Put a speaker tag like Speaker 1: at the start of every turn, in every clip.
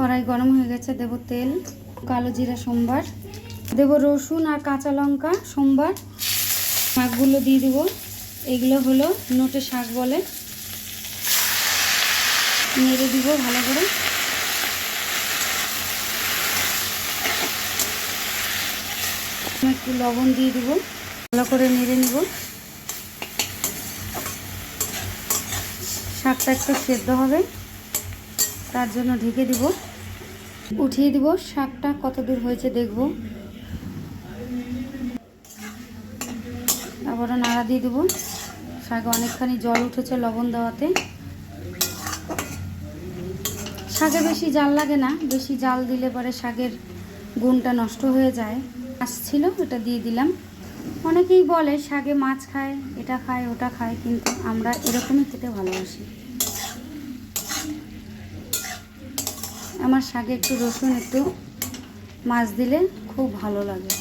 Speaker 1: কড়াই গরম হয়ে গেছে। দেব তেল, কালো জিরা, সোমবার। দেব রসুন আর কাঁচা লঙ্কা, সোমবার। শাকগুলো দিয়ে দেবো। এগুলো হলো নোটে শাক বলে। নেড়ে দিব ভালো করে। একটু লবণ দিয়ে দিব। ভালো করে নেড়ে নিব। শাকটা একটু সেদ্ধ হবে। তার জন্য ঢেকে দিব। উঠিয়ে দিব, শাকটা কত দূর হয়েছে দেখব। আবারও নাড়া দিয়ে দেবো। শাকে অনেকখানি জল উঠেছে লবণ দেওয়াতে। শাকে বেশি জাল লাগে না, বেশি জাল দিলে পরে শাকের গুণটা নষ্ট হয়ে যায়। মাছ ছিল এটা দিয়ে দিলাম। অনেকেই বলে শাকে মাছ খায়, এটা খায়, ওটা খায়, কিন্তু আমরা এরকমই খেতে ভালোবাসি। আমার শাকে একটু রসুন, একটু মাছ দিলে খুব ভালো লাগে।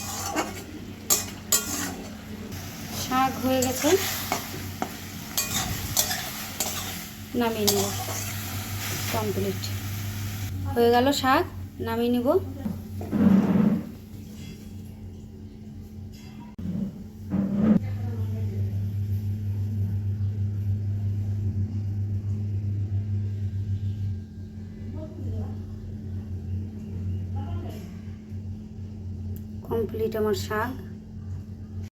Speaker 1: শাক হয়ে গেছে। নামিয়ে নেব। কমপ্লিট হয়ে গেল শাক, নামিয়ে নেব। কমপ্লিট আমার শাক।